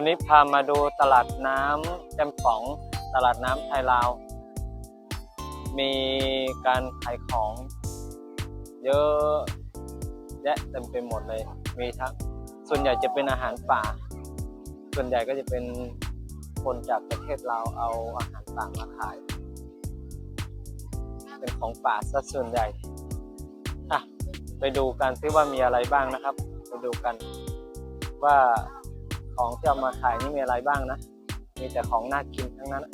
วันนี้พามาดูตลาดน้ำแจมป๋อง ตลาดน้ำไทยลาว มีการขายของ เยอะแยะเต็มไปหมดเลย มีทั้งส่วนใหญ่จะเป็นอาหารป่า ส่วนใหญ่ก็จะเป็นคนจากประเทศลาวเอาอาหารป่ามาขาย เป็นของป่าซะส่วนใหญ่อะไปดูกันซิว่ามีอะไรบ้างนะครับ ไปดูกันว่า ของที่เอามาขายนี่มีอะไรบ้างนะ มีแต่ของน่ากินทั้งนั้น